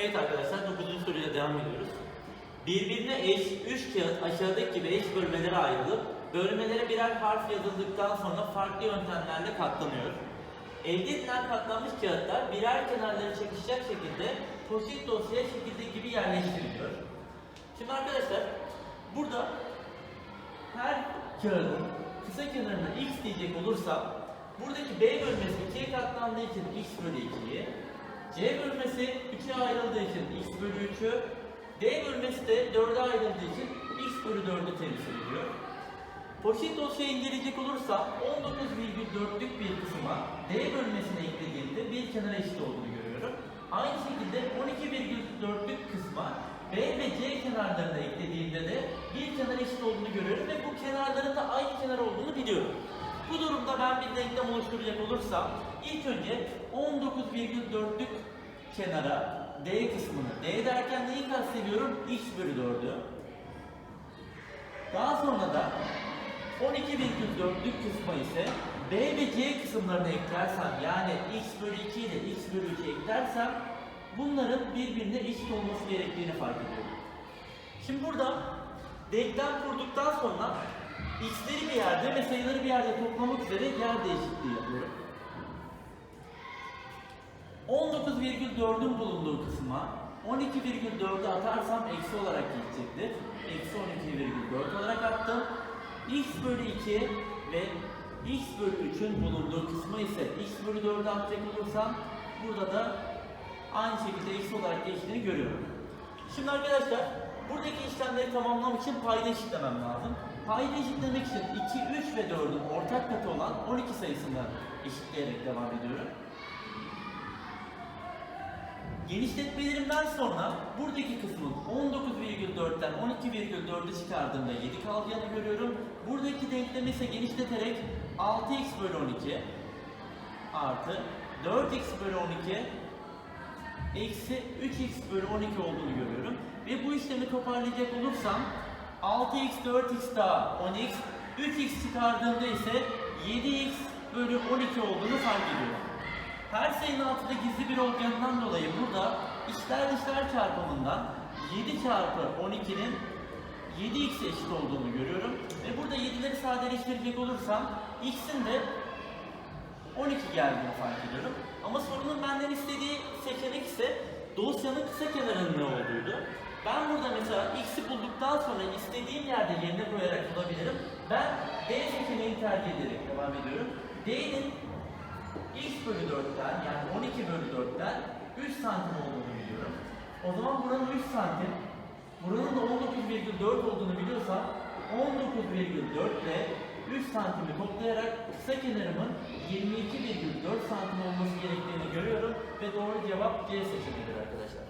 Evet arkadaşlar 9. soruyla devam ediyoruz. Birbirine eş 3 kağıt aşağıdaki gibi eş bölmelere ayrılıp bölmelere birer harf yazıldıktan sonra farklı yöntemlerle katlanıyor. Elde edilen katlanmış kağıtlar birer kenarları çakışacak şekilde poşet dosyaya şekilde gibi yerleştiriliyor. Şimdi arkadaşlar burada her kağıdın kısa kenarına x diyecek olursam buradaki B bölmesi 2'ye katlandığı için x bölü 2'yi C bölmesi 3'e ayrıldığı için x bölü 3'ü D bölmesi de 4'e ayrıldığı için x bölü 4'ü temsil ediyor. Poşet dosyayı inceleyecek olursam 19,4'lük bir kısma D bölmesine eklediğimde bir kenara eşit olduğunu görüyorum. Aynı şekilde 12,4'lük kısma B ve C kenarlarına eklediğimde de bir kenar eşit olduğunu görüyorum ve bu kenarların da aynı kenar olduğunu biliyorum. Bu durumda ben bir denklem oluşturacak olursam ilk önce 19,4'lük kenara D kısmını D derken neyi kastediyorum? X bölü 4'ü. Daha sonra da 12,4'lük kısma ise B ve C kısımlarını eklersem yani x bölü 2 ile x bölü 3'ü eklersem bunların birbirine eşit olması gerektiğini fark ediyorum. Şimdi burada denklem kurduktan sonra x'leri bir yerde ve sayıları bir yerde toplamak üzere yer değişikliği yapıyorum. 19,4'ün bulunduğu kısma 12,4'ü atarsam eksi olarak gidecektir. Eksi 12,4 olarak attım. x bölü 2 ve x bölü 3'ün bulunduğu kısma ise x bölü 4'ü atacak olursam burada da aynı şekilde eksi olarak değiştiğini görüyorum. Şimdi arkadaşlar buradaki işlemleri tamamlamak için payda eşitlemem lazım. Payda eşitlemek için 2, 3 ve 4'ün ortak katı olan 12 sayısından eşitleyerek devam ediyorum. Genişletmelerimden sonra buradaki kısmın 19,4'ten 12,4'ü çıkardığımda 7 kalacağını görüyorum. Buradaki denklemi ise genişleterek 6x bölü 12 artı 4x bölü 12 eksi 3x bölü 12 olduğunu görüyorum. Ve bu işlemi toparlayacak olursam 6x 4x daha 10x 3x çıkardığımda ise 7x bölü 12 olduğunu fark ediyorum. Her sayının altında gizli bir olacağından dolayı burada içler dışlar çarpımından 7 çarpı 12'nin 7x eşit olduğunu görüyorum. Ve burada 7'leri sadeleştirecek olursam x'in de 12 geldiğini fark ediyorum. Ama sorunun benden istediği seçenek ise dosyanın kısa kenarının ne olduğuydu. Ben burada mesela x'i bulduktan sonra istediğim yerde yerine koyarak bulabilirim. Ben D seçeneğini tercih ederek devam ediyorum. D'nin x bölü 4'ten yani 12 bölü 4'ten 3 santim olduğunu biliyorum. O zaman buranın 3 santim, buranın da 19,4 olduğunu biliyorsam 19,4 ile 3 santimi toplayarak kısa kenarımın 22,4 santim olması gerektiğini görüyorum ve doğru cevap C seçeneğidir arkadaşlar.